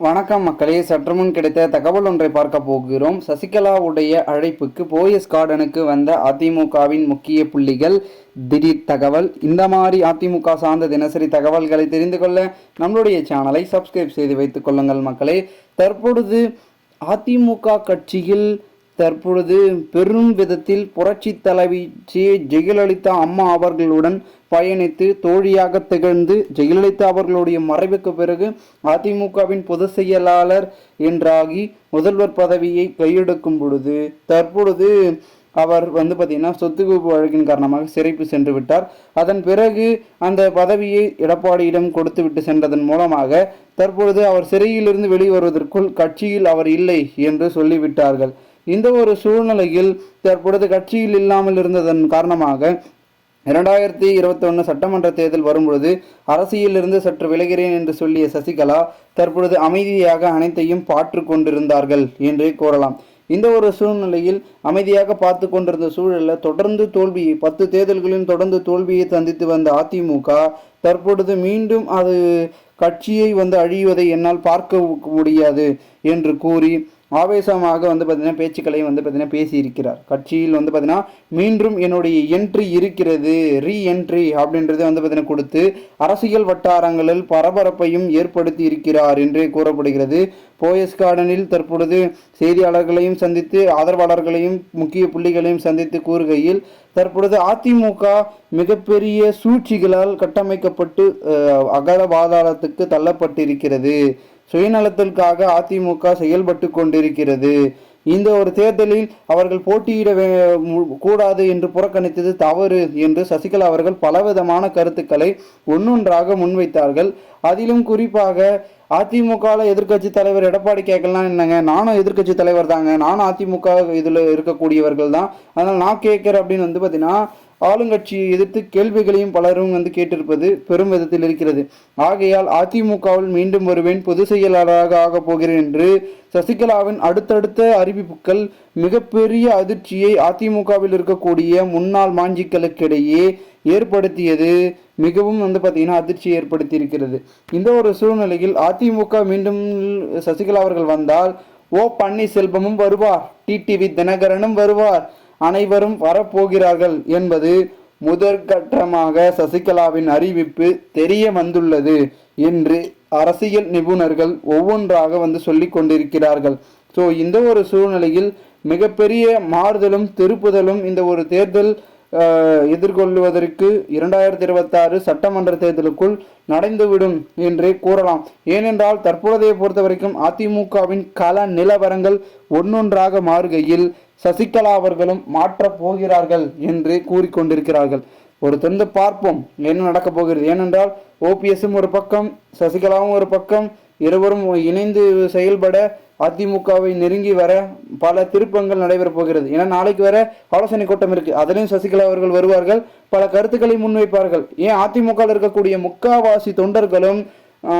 வணக்கம் மக்களே சற்று முன் கிடைத்த தகவல் ஒன்றை பார்க்க போகிறோம். சசிகலாவுடைய அழைப்புக்கு போயஸ் கார்டனுக்கு வந்த அதிமுகவின் முக்கிய புள்ளிகள் திடீர் தகவல். இந்த மாதிரி அதிமுக சார்ந்த தினசரி தகவல்களை தெரிந்து கொள்ள நம்மளுடைய சேனலை சப்ஸ்கிரைப் செய்து வைத்துக் கொள்ளுங்கள் மக்களே. தற்பொழுது அதிமுக கட்சியில் தற்பொழுது பெரும் விதத்தில் புரட்சி தலைவி ஜெயலலிதா அம்மா அவர்களுடன் பயணித்து தோழியாக திகழ்ந்து ஜெயலலிதா அவர்களுடைய மறைவுக்கு பிறகு அதிமுகவின் பொதுச் செயலாளர் என்றாகி முதல்வர் பதவியை கையெடுக்கும் பொழுது தற்பொழுது அவர் வந்து பார்த்தீங்கன்னா சொத்து குவிப்பு வழக்கின் காரணமாக சிறைப்பு சென்று விட்டார். அதன் பிறகு அந்த பதவியை எடப்பாடியிடம் கொடுத்து விட்டு சென்றதன் மூலமாக தற்பொழுது அவர் சிறையிலிருந்து வெளிவருவதற்குள் கட்சியில் அவர் இல்லை என்று சொல்லிவிட்டார்கள். இந்த ஒரு சூழ்நிலையில் தற்பொழுது கட்சியில் இல்லாமல் இருந்ததன் காரணமாக இரண்டாயிரத்தி இருபத்தொன்று சட்டமன்ற தேர்தல் வரும்பொழுது அரசியலிருந்து சற்று விலகிறேன் என்று சொல்லிய சசிகலா தற்பொழுது அமைதியாக அனைத்தையும் பாற்று கொண்டிருந்தார்கள் என்றே கூறலாம். இந்த ஒரு சூழ்நிலையில் அமைதியாக பார்த்து கொண்டிருந்த சூழலில் தொடர்ந்து தோல்வியை பத்து தேர்தல்களில் தொடர்ந்து தோல்வியை சந்தித்து வந்த அதிமுக தற்பொழுது மீண்டும் அது கட்சியை வந்து அழிவதை என்னால் பார்க்க முடியாது என்று கூறி ஆவேசமாக வந்து பார்த்தீங்கன்னா பேச்சுக்களை வந்து பார்த்தீங்கன்னா பேசியிருக்கிறார். கட்சியில் வந்து பார்த்தீங்கன்னா மீண்டும் என்னுடைய என்ட்ரி இருக்கிறது ரீ என்ட்ரி அப்படின்றத வந்து பார்த்தீங்கன்னா கொடுத்து அரசியல் வட்டாரங்களில் பரபரப்பையும் ஏற்படுத்தி இருக்கிறார் என்றே கூறப்படுகிறது. போயஸ் கார்டனில் தற்பொழுது செய்தியாளர்களையும் சந்தித்து ஆதரவாளர்களையும் முக்கிய புள்ளிகளையும் சந்தித்து கூறுகையில் தற்பொழுது அதிமுக மிகப்பெரிய சூழ்ச்சிகளால் கட்டமைக்கப்பட்டு அகல பாதாளத்துக்கு தள்ளப்பட்டிருக்கிறது. சுயநலத்திற்காக அதிமுக செயல்பட்டு கொண்டிருக்கிறது. இந்த ஒரு தேர்தலில் அவர்கள் போட்டியிட கூடாது என்று புறக்கணித்தது தவறு என்று சசிகலா அவர்கள் பலவிதமான கருத்துக்களை ஒன்னொன்றாக முன்வைத்தார்கள். அதிலும் குறிப்பாக அதிமுகவில் எதிர்க்கட்சி தலைவர் எடப்பாடி கேட்கலாம் என்னங்க? நானும் எதிர்க்கட்சி தலைவர் தாங்க. நானும் அதிமுக இதில் இருக்கக்கூடியவர்கள் தான். அதனால் நான் கேட்குறேன் அப்படின்னு வந்து பார்த்தீங்கன்னா ஆளுங்கட்சியை எதிர்த்து கேள்விகளையும் பலரும் வந்து கேட்டிருப்பது பெரும் விதத்தில் இருக்கிறது. ஆகையால் அதிமுகவில் மீண்டும் வருவேன் பொதுச் செயலாளராக ஆகப் போகிறேன் என்று சசிகலாவின் அடுத்தடுத்த அறிவிப்புகள் மிகப்பெரிய அதிர்ச்சியை அதிமுகவில் இருக்கக்கூடிய முன்னாள் மாஞ்சிக்களுக்கிடையே ஏற்படுத்தியது மிகவும் வந்து பார்த்திங்கன்னா அதிர்ச்சியை ஏற்படுத்தி இருக்கிறது இந்த ஒரு சூழ்நிலையில் அதிமுக மீண்டும் சசிகலா அவர்கள் வந்தால் ஓ பன்னீர்செல்வமும் வருவார் டிடிவி தினகரனும் வருவார் அனைவரும் வரப்போகிறார்கள் என்பது முதற்கட்டமாக சசிகலாவின் அறிவிப்பு தெரிய வந்துள்ளது என்று அரசியல் நிபுணர்கள் ஒவ்வொன்றாக வந்து சொல்லி கொண்டிருக்கிறார்கள். ஸோ இந்த ஒரு சூழ்நிலையில் மிகப்பெரிய மாறுதலும் திருப்புதலும் இந்த ஒரு தேர்தல் எதிர்கொள்வதற்கு இரண்டாயிரத்தி இருபத்தாறு சட்டமன்ற தேர்தலுக்குள் நடந்துவிடும் என்றே கூறலாம். ஏனென்றால் தற்பொழுதைய பொறுத்த வரைக்கும் அதிமுகவின் கள நிலவரங்கள் ஒன்னொன்றாக மாறுகையில் சசிகலா அவர்களும் மாற்றப் போகிறார்கள் என்று கூறிக்கொண்டிருக்கிறார்கள். ஒரு திறந்து பார்ப்போம் என்ன நடக்கப் போகிறது. ஏனென்றால் ஓபிஎஸ்ஸும் ஒரு பக்கம் சசிகலாவும் ஒரு பக்கம் இருவரும் இணைந்து செயல்பட அதிமுகவை நெருங்கி வர பல திருப்பங்கள் நடைபெறப் போகிறது. ஏன்னா நாளைக்கு வர ஆலோசனை கூட்டம் இருக்கு. அதிலையும் சசிகலா அவர்கள் வருவார்கள். பல கருத்துக்களை முன்வைப்பார்கள். ஏன் அதிமுக இருக்கக்கூடிய முக்காவாசி தொண்டர்களும்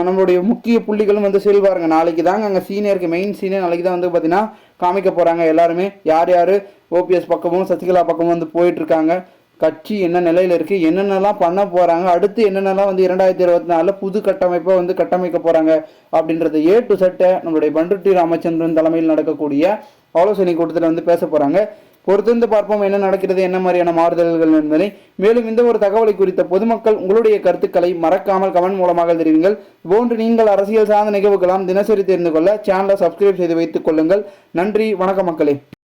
நம்மளுடைய முக்கிய புள்ளிகளும் வந்து செல்வாருங்க நாளைக்கு தாங்க அங்கே சீனியருக்கு மெயின் சீனியர் நாளைக்கு தான் வந்து பார்த்தீங்கன்னா காமிக்க போகிறாங்க எல்லாருமே. யார் யார்? ஓபிஎஸ் பக்கமும் சசிகலா பக்கமும் வந்து போயிட்டுருக்காங்க. கட்சி என்ன நிலையில் இருக்குது என்னென்னலாம் பண்ண போகிறாங்க அடுத்து என்னென்னலாம் வந்து இரண்டாயிரத்தி இருபத்தி நாலில் புது கட்டமைப்பை வந்து கட்டமைக்க போகிறாங்க அப்படின்றத ஏ டு சட்டை நம்மளுடைய பண்டுட்டி ராமச்சந்திரன் தலைமையில் நடக்கக்கூடிய ஆலோசனை கூட்டத்தில் வந்து பேச போகிறாங்க பொறுத்திருந்து பார்ப்போம் என்ன நடக்கிறது என்ன மாதிரியான மாறுதல்கள் என்பதை. மேலும் இந்த ஒரு தகவலை குறித்த பொதுமக்கள் உங்களுடைய கருத்துக்களை மறக்காமல் கமெண்ட் மூலமாக தெரிவிங்கள். போன்று நீங்கள் அரசியல் சார்ந்த நிகழ்வுகளாம் தினசரி தெரிந்து கொள்ள சேனலை சப்ஸ்கிரைப் செய்து வைத்துக் கொள்ளுங்கள். நன்றி வணக்கம் மக்களே.